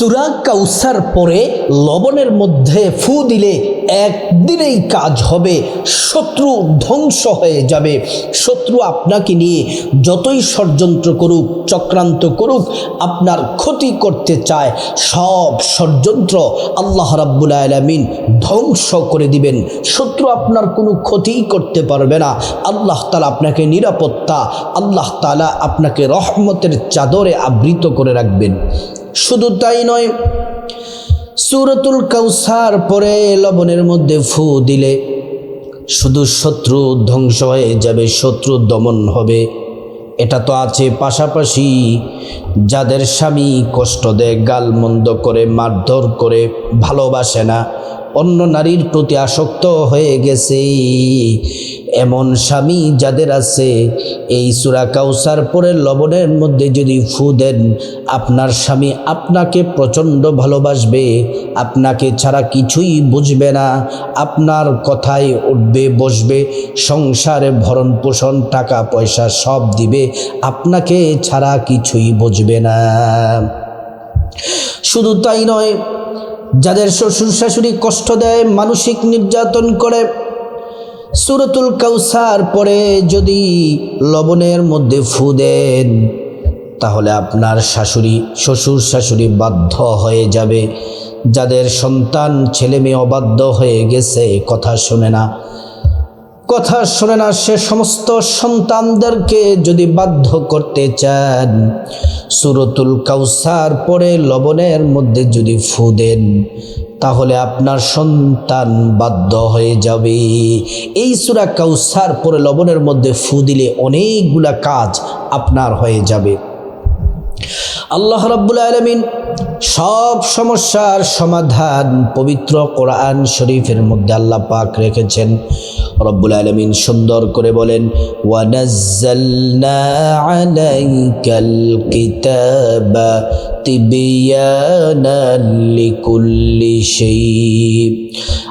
সুরা কাউসার পরে লবণের মধ্যে ফু দিলে একদিনেই কাজ হবে, শত্রু ধ্বংস হয়ে যাবে। শত্রু আপনাকে নিয়ে যতই ষড়যন্ত্র করুক, চক্রান্ত করুক, আপনার ক্ষতি করতে চায়, সব ষড়যন্ত্র আল্লাহ রাব্বুল আলমিন ধ্বংস করে দিবেন। শত্রু আপনার কোনো ক্ষতিই করতে পারবে না। আল্লাহ তালা আপনাকে নিরাপত্তা, আল্লাহ তালা আপনাকে রহমতের চাদরে আবৃত করে রাখবেন। শুধু তাই নয়, সুরতুল কাউসার পরে লবণের মধ্যে ফু দিলে শুধু শত্রু ধ্বংস হয়ে যাবে, শত্রু দমন হবে। এটা তো আছে পাশাপাশি যাদের স্বামী কষ্ট দেয়, গালমন্দ করে, মারধর করে, ভালোবাসে না অন্য নারীর প্রতি আসক্ত হয়ে গেছে এমন স্বামী যাদের আছে, এই সুরা কাউসার পরে লবণের মধ্যে যদি ফু দেন, আপনার স্বামী আপনাকে প্রচণ্ড ভালোবাসবে, আপনাকে ছাড়া কিছুই বুঝবে না, আপনার কথায় উঠবে, বসবে, সংসারে ভরণ পোষণ, টাকা পয়সা সব দিবে, আপনাকে ছাড়া কিছুই বুঝবে না। শুধু তাই নয় যাদের শ্বশুর শাশুড়ি কষ্ট দেয়, মানসিক নির্যাতন করে। সুরতুল কাউসার পরে যদি লবণের মধ্যে ফু দেন, তাহলে আপনার শাশুড়ি, শ্বশুর শাশুড়ি বাধ্য হয়ে যাবে। যাদের সন্তান ছেলে মেয়ে অবাধ্য হয়ে গেছে, কথা শোনে না। কথা শোনে না সে সমস্ত সন্তানদেরকে যদি বাধ্য করতে চান, সুরতুল কাউসার পরে লবণের মধ্যে যদি ফু দেন, তাহলে আপনার সন্তান বাধ্য হয়ে যাবে। এই সুরা কাউসার পরে লবণের মধ্যে ফু দিলে অনেকগুলা কাজ আপনার হয়ে যাবে। আল্লাহ রাব্বুল আলমিন সব সমস্যার সমাধান পবিত্র কোরআন শরীফের মধ্যে আল্লাহ পাক রেখেছেন। রব্বুল আলমিন সুন্দর করে বলেন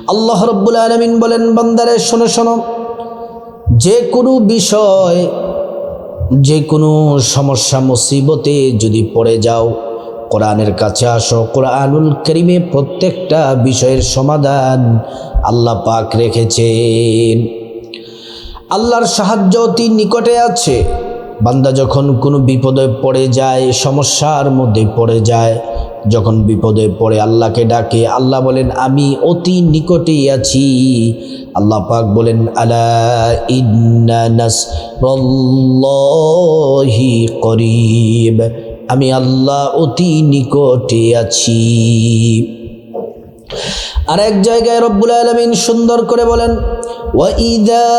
আল্লাহ রব্বুল আলমিন বলেন, বান্দারে, শোনো শোনো। যে কোনো বিষয় যে কোনো সমস্যা, মুসিবতে যদি পড়ে যাও, কোরআনের কাছে আসো। কোরআনুল করিমে প্রত্যেকটা বিষয়ের সমাধান আল্লাহ পাক রেখেছেন। আল্লাহর সাহায্য অতি নিকটে আছে। বান্দা যখন কোনো বিপদে পড়ে যায়, সমস্যার মধ্যে পড়ে যায় যখন বিপদে পড়ে আল্লাহকে ডাকে, আল্লাহ বলেন, আমি অতি নিকটে আছি। আল্লাহ পাক বলেন, আলা ইন্না নাসরাল্লাহি করিব। আমি আল্লাহ অতি নিকটে আছি। আর এক জায়গায় রব্বুল আলমিন সুন্দর করে বলেন وَإِذَا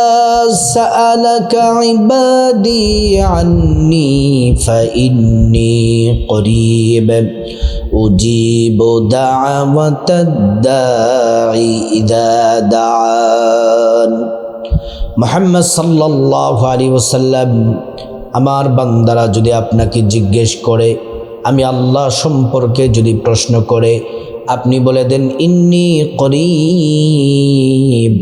سَأَلَكَ عِبَادِي عَنِّي فَإِنِّي قَرِيبٌ أُجِيبُ دَعْوَةَ الدَّاعِ إِذَا دَعَانِ মোহাম্মদ সাল্লাল্লাহু আলাইহি ওয়াসাল্লাম আমার বান্দারা যদি আপনাকে জিজ্ঞেস করে আমি আল্লাহ সম্পর্কে যদি প্রশ্ন করে আপনি বলে দেন, ইন্নি করিব।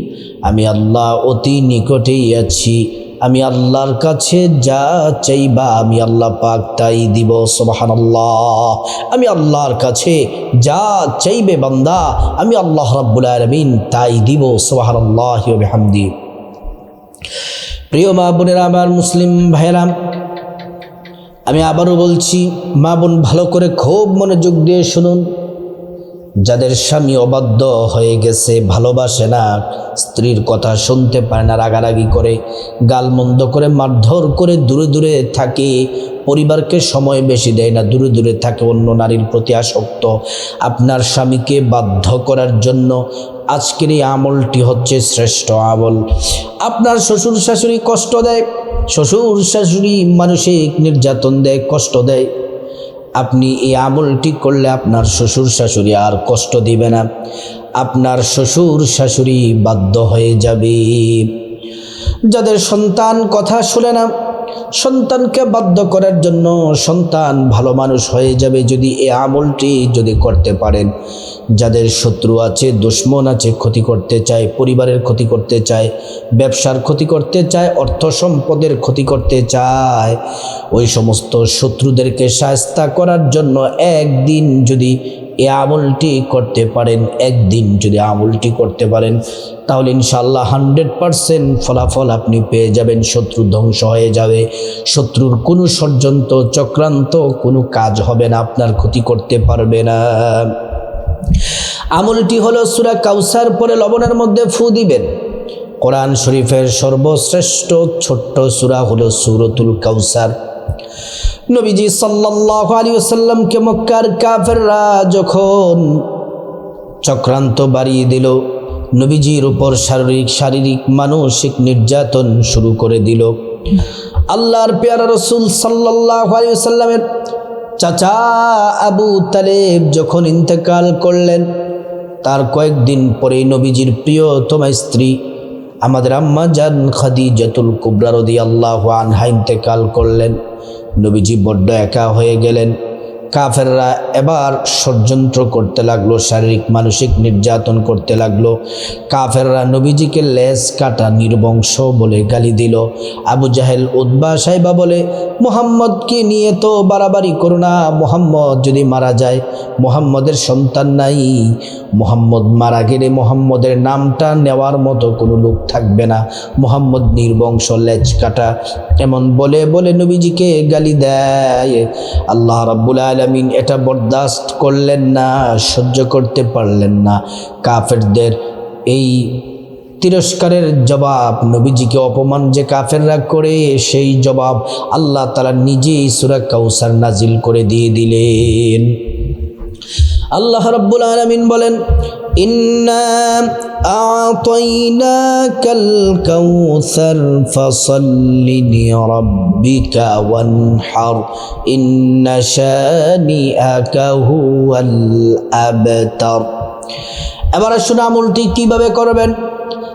আমি আল্লাহ অতি নিকটেই আছি। আমি আল্লাহর কাছে যা চাইবা আমি আল্লাহ পাক তাই দিব সোবাহান আল্লাহ আমি আল্লাহর কাছে যা চাইবে বান্দা, আমি আল্লাহ রাব্বুল আলমিন তাই দিব সোবাহান আল্লাহ হামদি প্রিয় মা বোনেরা, আমার মুসলিম ভাইরাম আমি আবারও বলছি, মা বোন ভালো করে খুব মনোযোগ দিয়ে শুনুন। যাদের স্বামী অবাধ্য হয়ে গেছে, ভালোবাসে না, স্ত্রীর কথা শুনতে পারে না, রাগারাগি করে, গালমন্দ করে, মারধর করে দূরে দূরে থাকে, পরিবারকে সময় বেশি দেয় না, দূরে দূরে থাকে অন্য নারীর প্রতি আসক্ত। আপনার স্বামীকে বাধ্য করার জন্য আজকের এই আমলটি হচ্ছে শ্রেষ্ঠ আমল। আপনার শ্বশুর শাশুড়ি কষ্ট দেয়, শ্বশুর শাশুড়ি মানসিক নির্যাতন দেয়, কষ্ট দেয়। আপনি এই আমলটি করলে আপনার শ্বশুর শাশুড়ি আর কষ্ট দিবে না। আপনার শ্বশুর শাশুড়ি বাধ্য হয়ে যাবে। যাদের সন্তান কথা শুনে না সন্তানকে বাধ্য করার জন্য সন্তান ভালো মানুষ হয়ে যাবে যদি এ আমলটি যদি করতে পারেন। যাদের শত্রু আছে, দুশ্মন আছে, ক্ষতি করতে চায়, পরিবারের ক্ষতি করতে চায়, ব্যবসার ক্ষতি করতে চায়, অর্থ সম্পদের ক্ষতি করতে চায়, ওই সমস্ত শত্রুদেরকে সায়স্তা করার জন্য একদিন যদি এ আমলটি করতে পারেন, একদিন যদি আমলটি করতে পারেন, তাহলে ইনশাল্লাহ হান্ড্রেড পারসেন্ট ফলাফল আপনি পেয়ে যাবেন, শত্রু ধ্বংস হয়ে যাবে। শত্রুর কোনো ষড়যন্ত্র, চক্রান্ত, কোনো কাজ হবে না, আপনার ক্ষতি করতে পারবে না। আমলটি হলো সুরা কাউসার, পরে লবণের মধ্যে ফু দিবেন। কোরআন শরীফের সর্বশ্রেষ্ঠ ছোট্ট সুরা হলো সুরতুল কাউসার। নবীজি সাল্লাল্লাহু আলাইহি ওয়াসাল্লামকে মক্কার কাফেররা যখন চক্রান্ত বাড়িয়ে দিল, নবীজির উপর শারীরিক শারীরিক, মানসিক নির্যাতন শুরু করে দিল। আল্লাহর পেয়ারা রসুল সাল্লাল্লাহু আলাইহি ওয়াসাল্লামের চাচা আবু তালেব যখন ইন্তেকাল করলেন, তার কয়েকদিন পরেই নবীজির প্রিয়তমা স্ত্রী, আমাদের আম্মা জান খাদিজাতুল কুবরা রদি আল্লাহ আনহা ইন্তেকাল করলেন। নবীজি বড্ড একা হয়ে গেলেন। কাফেররা এবার ষড়যন্ত্র করতে লাগল, শারীরিক, মানসিক নির্যাতন করতে লাগল। কাফেররা নবীজিকে লেজ কাটা নির্বংশ বলে গালি দিল। আবু জাহেল উদ্বা সাহেবা বলে, মোহাম্মদকে নিয়ে তো বাড়াবাড়ি করো না। মোহাম্মদ যদি মারা যায়, মোহাম্মদের সন্তান নাই। মোহাম্মদ মারা গেলে মোহাম্মদের নামটা নেওয়ার মতো কোনো লোক থাকবে না। মোহাম্মদ নির্বংশ লেজ কাটা। এমন বলে বলে নবীজিকে গালি দেয়। আল্লাহ রাব্বুল আলমিন এটা বরদাস্ত করলেন না, সহ্য করতে পারলেন না। কাফেরদের এই তিরস্কারের জবাব, নবীজিকে অপমান যে কাফেররা করে, সেই জবাব আল্লাহ তালা নিজেই সুরা কাউসার নাজিল করে দিয়ে দিলেন। আল্লাহ রাব্বুল আলামিন বলেন, ইন্না আতাইনাকাল কাউসার এবার আসুন আমলটি কীভাবে করবেন?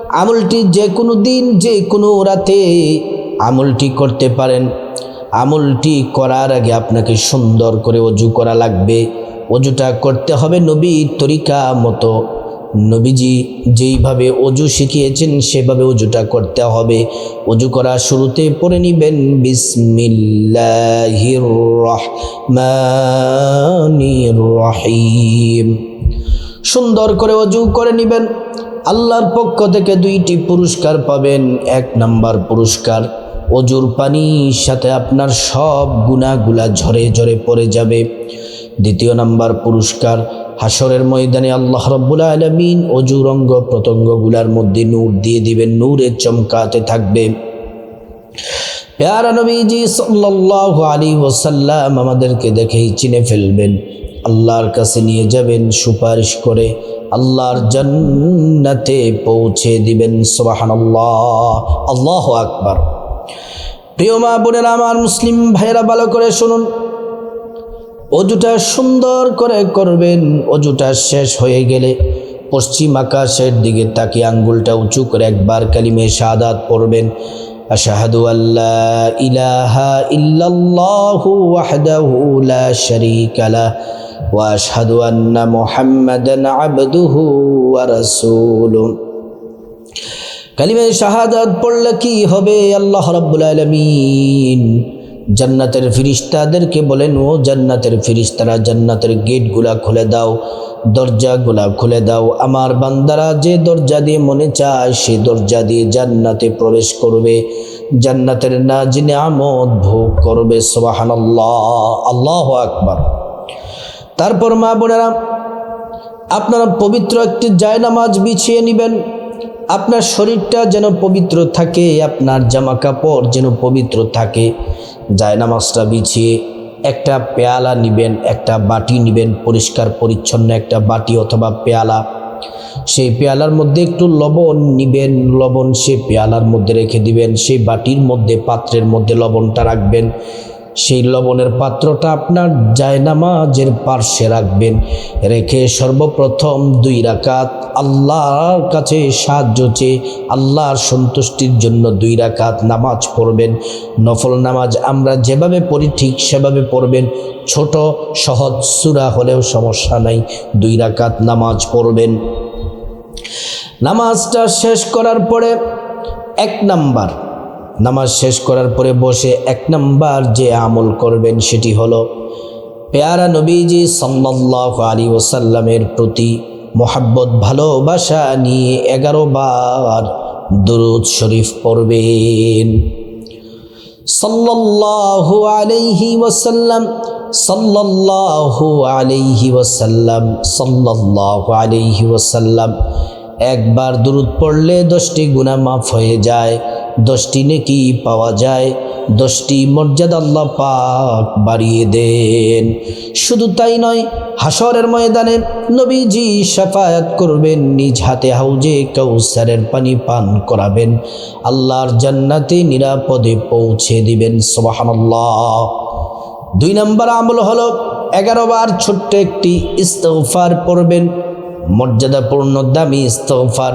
আমলটি যে কোনো দিন যে কোনো রাতে আমলটি করতে পারেন। আমলটি করার আগে আপনাকে সুন্দর করে অজু করা লাগবে। অজুটা করতে হবে নবীর তরিকা মতো। নবীজি যেইভাবে অজু শিখিয়েছেন, সেভাবে অজুটা করতে হবে। অজু করা শুরুতে পড়ে নিবেন, বিসমিল্লাহির রহিম। সুন্দর করে অজু করে নেবেন। আল্লাহর পক্ষ থেকে দুইটি পুরস্কার পাবেন। এক নাম্বার পুরস্কার, অজুর পানির সাথে আপনার সব গুণাগুলা ঝরে ঝরে পড়ে যাবে। দ্বিতীয় নাম্বার পুরস্কার হাসরের ময়দানে আল্লাহ রব্বুল আলমিন অজুর অঙ্গ প্রত্যঙ্গগুলার মধ্যে নূর দিয়ে দিবেন নূরে চমকাতে থাকবে। পেয়ারা নবীজি সাল্লাল্লাহু আলী ওসাল্লাম আমাদেরকে দেখেই চিনে ফেলবেন। আল্লাহর কাছে নিয়ে যাবেন সুপারিশ করে আল্লাহর জান্নাতে পৌঁছে দিবেন, সুবহানাল্লাহ, আল্লাহ আকবার। প্রিয় মা বোনেরা, আমার মুসলিম ভাইয়েরা, ভালো করে শুনুন। অজুটা সুন্দর করে করবেন, অজুটা শেষ হয়ে গেলে পশ্চিম আকাশের দিকে তাকে আঙ্গুলটা উঁচু করে একবার কালিমে শাহাদাত পড়বেন, আশাহাদু আল্লাহ ইলাহা ইল্লাল্লাহু ওয়াহদাহু লা শারীকা লা ওয়া আশহাদু আন্না মুহাম্মাদান আবদুহু ওয়া রাসূলুহু। কালিমে শাহাদাত পড়লে কি হবে? আল্লাহ রাব্বুল আলামিন জান্নাতের ফিরিস্তাদেরকে বলেন, ও জান্নাতের ফিরিস্তারা, জান্নাতের গেটগুলা খুলে দাও, দরজাগুলা খুলে দাও। আমার বান্দারা যে দরজা দিয়ে মনে চায়, সে দরজা দিয়ে জান্নাতে প্রবেশ করবে। জান্নাতের না জেনে আমদ ভোগ করবে। সোবাহান আল্লাহ আকবার। তারপর মা বোনেরা, আপনারা পবিত্র একটি জায়নামাজ বিছিয়ে নেবেন। আপনার শরীরটা যেন পবিত্র থাকে, আপনার জামা কাপড় যেন পবিত্র থাকে। জায়নামাজটা বিছিয়ে একটা পেয়ালা নিবেন, একটা বাটি নিবেন, পরিষ্কার পরিচ্ছন্ন একটা বাটি অথবা পেয়ালা। সেই পেয়ালার মধ্যে একটু লবণ নিবেন, লবণ সে পেয়ালার মধ্যে রেখে দিবেন, সেই বাটির মধ্যে, পাত্রের মধ্যে লবণটা রাখবেন। সেই লবণের পাত্রটা আপনার জায়নামাজের পার্শ্বে রাখবেন। রেখে সর্বপ্রথম দুই রাকাত আল্লাহর কাছে সাহায্য চেয়ে আল্লাহর সন্তুষ্টির জন্য দুই রাকাত নামাজ পড়বেন। নফল নামাজ আমরা যেভাবে পড়ি ঠিক সেভাবে পড়বেন। ছোট, সহজ সুরা হলেও সমস্যা নাই, দুই রাকাত নামাজ পড়বেন। নামাজটা শেষ করার পরে এক নাম্বার নামাজ শেষ করার পরে বসে এক নাম্বার যে আমল করবেন সেটি হলো পেয়ারা নবীজি সাল্লাহ আলী ওসাল্লামের প্রতি মোহাব্বত, ভালোবাসা নিয়ে এগারো বার দরুদ শরীফ পড়বেন। সাল্লাল্লাহু আলাইহি ওয়াসাল্লাম, সাল্লাল্লাহু আলাইহি ওয়াসাল্লাম, সাল্লাল্লাহু আলাইহি ওয়াসাল্লাম। একবার দূরত পড়লে দশটি গুনাহ মাফ হয়ে যায়। দশটি নেকি পাওয়া যায়, দশটি মর্যাদা আল্লাহ পাক বাড়িয়ে দেন। শুধু তাই নয় হাসরের ময়দানে নবীজি সাফায়াত করবেন, নিজ হাতে হাউজে কৌসারের পানি পান করাবেন। আল্লাহর জান্নাতে নিরাপদে পৌঁছে দিবেন, সুবহানাল্লাহ। দুই নম্বর আমল হলো, এগারো বার ছোট্ট একটি ইস্তফার পড়বেন, মর্যাদাপূর্ণ দামি ইস্তফার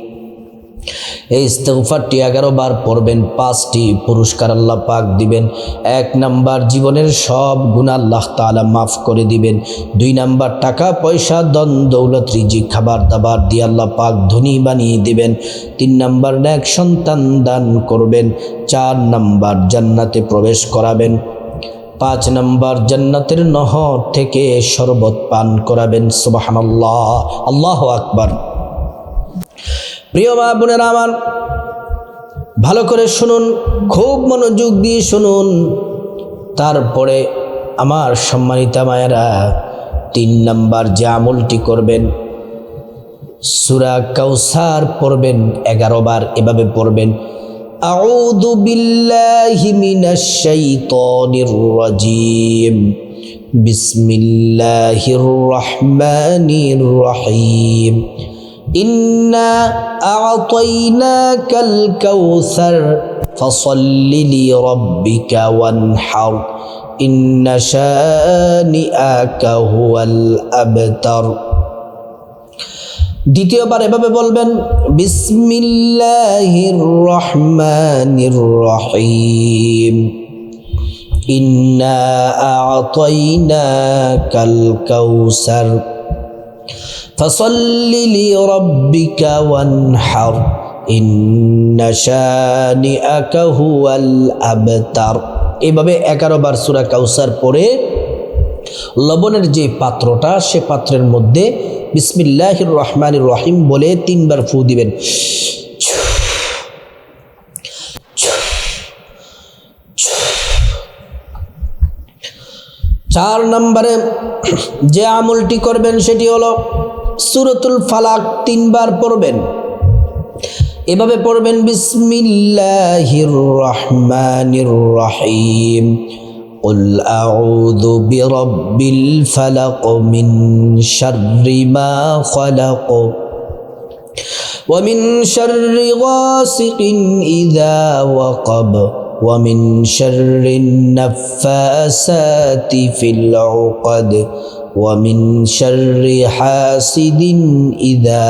এই ইস্তফারটি এগারো বার পড়বেন, পাঁচটি পুরস্কার আল্লাহ পাক দিবেন। এক নাম্বার জীবনের সব গুণা আল্লাহ তাআলা মাফ করে দিবেন। দুই নাম্বার টাকা, পয়সা দন দৌলত রিজি খাবার দাবার দিয়ে আল্লাহ পাক ধনী বানিয়ে দিবেন। তিন নাম্বার এক সন্তান দান করবেন। চার নাম্বার জান্নাতে প্রবেশ করাবেন। পাঁচ নম্বর জান্নাতের নহর থেকে শরবত পান করাবেন। সুবহানাল্লাহ, আল্লাহ আকবার। প্রিয় মা বোনেরা আমার ভালো করে শুনুন খুব মনোযোগ দিয়ে শুনুন তারপরে আমার সম্মানিতা মায়েরা তিন নাম্বার যে আমলটি করবেন সুরা কাউসার পড়বেন এগারো বার এভাবে পড়বেন أعوذ بالله من الشيطان الرجيم بسم الله الرحمن الرحيم إنا أعطيناك الكوثر فصل لربك وانحر إن شانئك هو الأبتر দ্বিতীয়বার এভাবে বলবেন বিসমিল্লাহির রহমানির রহিম ইন্না আ'তাইনাকাল কাউসার فصل لربك وانحر إن شانئك هو الأبتر এভাবে এগারো বার সুরা কাউসার পরে লবণের যে পাত্রটা সে পাত্রের মধ্যে বিসমিল্লাহির রহমানির রহিম বলে তিনবার ফু দিবেন চার নম্বরে যে আমলটি করবেন সেটি হলো সুরতুল ফালাক তিনবার পড়বেন এভাবে পড়বেন বিসমিল্লাহির রহমানির রহিম قل أعوذ برب الفلق من شر ما خلق ومن شر غاسق إذا وقب ومن شر النفاسات في العقد ومن شر حاسد إذا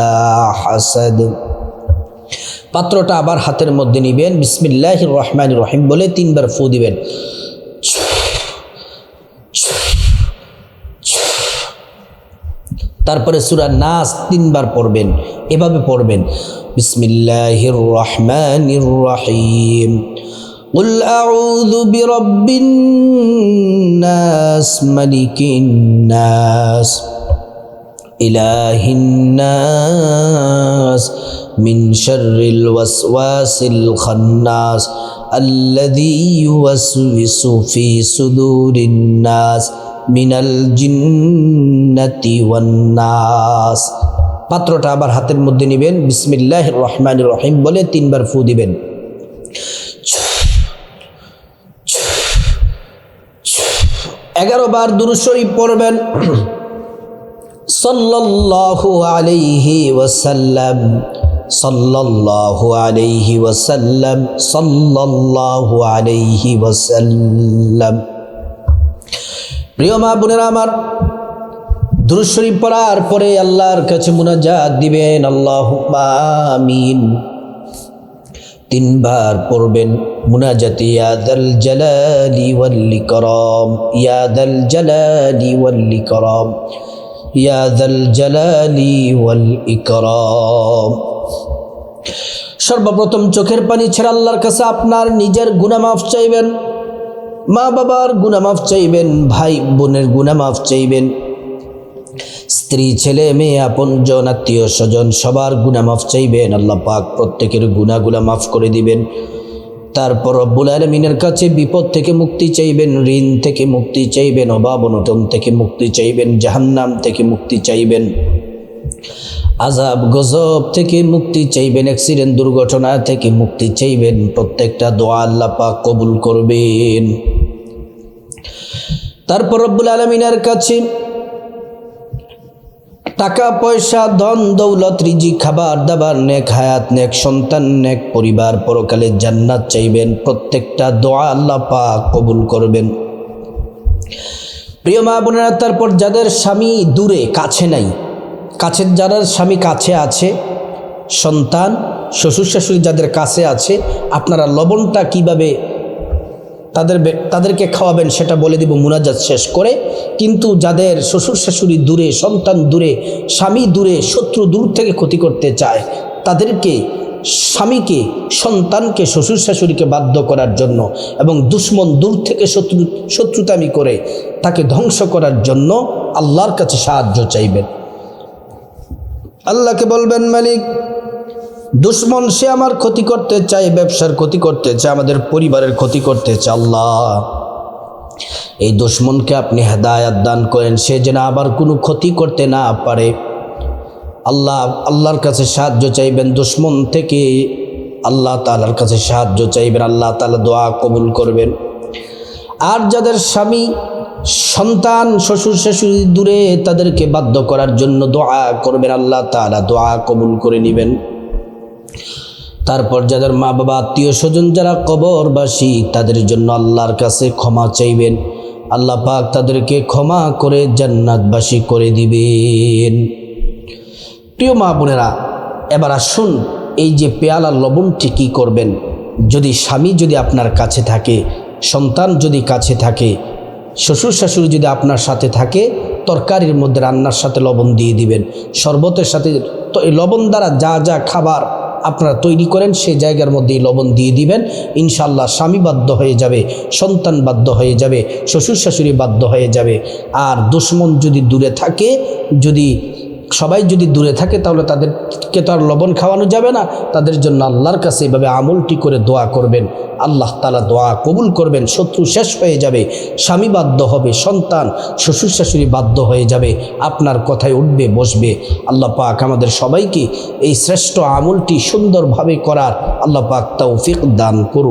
حسد পাত্রটা আবার হাতের মধ্যে নিবেন বিসমিল্লাহির রহমানির রহিম বলে তিনবার ফু দিবেন তারপরে সুরা নাস তিনবার পড়বেন এভাবে পড়বেন বিসমিল্লাহির রহমানির রহিম قل أعوذ برب الناس ملك الناس إله الناس من شر الوسواس الخناس الذي يوسوس في صدور الناس মিনাল জিন্নাতি ওয়ান্নাস পাত্রটা আবার হাতের মধ্যে নেবেন বিসমিল্লাহ রহমান রহিম বলে তিনবার ফু দিবেন এগারো বার দুরুশরী পড়বেন। সাল্লাল্লাহু আলাইহি ওয়াসাল্লাম, সাল্লাল্লাহু আলাইহি ওয়াসাল্লাম, সাল্লাল্লাহু আলাইহি ওয়াসাল্লাম। প্রিয় মা বোনেরা আমার দুরুশরী পড়ার পরে আল্লাহর কাছে মুনাজাত দিবেন আল্লাহ আমিন। তিনবার পড়বেন, মুনাজাতি ইয়াদাল জালালি ওয়াল ইকরাম ইয়াদাল জালালি ওয়াল ইকরাম ইয়াদাল জালালি ওয়াল ইকরাম। সর্বপ্রথম চোখের পানি ছেড়ে আল্লাহর কাছে আপনার নিজের গুনামাফ চাইবেন মা বাবার গুনামাফ চাইবেন ভাই বোনের গুনামাফ চাইবেন। স্ত্রী, ছেলে, মেয়ে, আপন জন, আত্মীয় স্বজন, সবার গুণা মাফ চাইবেন। আল্লাহ পাক প্রত্যেকের গুণাগুলা মাফ করে দিবেন। তারপর রব্বুল আলমিনের কাছে বিপদ থেকে মুক্তি চাইবেন, ঋণ থেকে মুক্তি চাইবেন, অভাব অনটন থেকে মুক্তি চাইবেন, জাহান্নাম থেকে মুক্তি চাইবেন। আজাব গজব থেকে মুক্তি চাইবেন, অ্যাক্সিডেন্ট দুর্ঘটনা থেকে মুক্তি চাইবেন, প্রত্যেকটা দোয়া আল্লাহ পাক কবুল করবেন। তারপর রব্বুল আলমিনের কাছে টাকা পয়সা ধন, দৌলত রিজি খাবার দাবার, নেক হায়াত, নেক সন্তান, নেক পরিবার পরকালে জান্নাত চাইবেন। প্রত্যেকটা দোয়া আল্লাহ পাক কবুল করবেন। প্রিয় মা বোনেরা, তারপর যাদের স্বামী দূরে, কাছে নাই, কাছের যারা স্বামী কাছে আছে, সন্তান শ্বশুর শাশুড়ি যাদের কাছে আছে, আপনারা লবণটা কীভাবে তাদের তাদেরকে খাওয়াবেন, সেটা বলে দিব মুনাজাত শেষ করে। কিন্তু যাদের শ্বশুর শাশুড়ি দূরে, সন্তান দূরে, স্বামী দূরে, শত্রু দূর থেকে ক্ষতি করতে চায়, তাদেরকে, স্বামীকে, সন্তানকে, শ্বশুর শাশুড়িকে বাধ্য করার জন্য এবং দুশ্মন দূর থেকে শত্রু, শত্রুতামি করে তাকে ধ্বংস করার জন্য আল্লাহর কাছে সাহায্য চাইবেন। আল্লাহকে বলবেন, মালিক দুশ্মন, সে আমার ক্ষতি করতে চায়, ব্যবসার ক্ষতি করতে চায়, আমাদের পরিবারের ক্ষতি করতে চায়, আল্লাহ। এই দুশ্মনকে আপনি হেদায়াত দান করেন, সে যেন আবার কোনো ক্ষতি করতে না পারে। আল্লাহ, আল্লাহর কাছে সাহায্য চাইবেন, দুশ্মন থেকে আল্লাহ তালার কাছে সাহায্য চাইবেন, আল্লাহ তালা দোয়া কবুল করবেন। আর যাদের স্বামী, সন্তান, শ্বশুর শাশুড়ি দূরে, তাদেরকে বাধ্য করার জন্য দোয়া করবেন, আল্লাহ তালা দোয়া কবুল করে নেবেন। তারপর যাদের মা বাবা আত্মীয় স্বজন যারা কবরবাসী, তাদের জন্য আল্লাহর কাছে ক্ষমা চাইবেন। আল্লাহ পাক তাদেরকে ক্ষমা করে জান্নাতবাসী করে দিবেন। প্রিয় মা বোনেরা, এবার আসুন এই যে পেয়ালা লবণটি কী করবেন? যদি স্বামী যদি আপনার কাছে থাকে, সন্তান যদি কাছে থাকে, শ্বশুর শাশুড়ি যদি আপনার সাথে থাকে, তরকারির মধ্যে রান্নার সাথে লবণ দিয়ে দিবেন। শরবতের সাথে তো এই লবণ দ্বারা যা যা খাবার আপনারা তৈরি করেন সেই জায়গার মধ্যেই লবণ দিয়ে দিবেন। ইনশাল্লাহ স্বামী বাধ্য হয়ে যাবে, সন্তান বাধ্য হয়ে যাবে, শ্বশুর শাশুড়ি বাধ্য হয়ে যাবে। আর দুশ্মন যদি দূরে থাকে, যদি সবাই যদি দূরে থাকে, তাহলে তাদেরকে তো আর লবণ খাওয়ানো যাবে না। তাদের জন্য আল্লাহর কাছে এভাবে আমলটি করে দোয়া করবেন। আল্লাহ তালা দোয়া কবুল করবেন, শত্রু শেষ হয়ে যাবে, স্বামী বাধ্য হবে, সন্তান, শ্বশুর শাশুড়ি বাধ্য হয়ে যাবে, আপনার কথায় উঠবে, বসবে। আল্লাহ পাক আমাদের সবাইকে এই শ্রেষ্ঠ আমলটি সুন্দরভাবে করার আল্লাহ পাক তৌফিক দান করুন।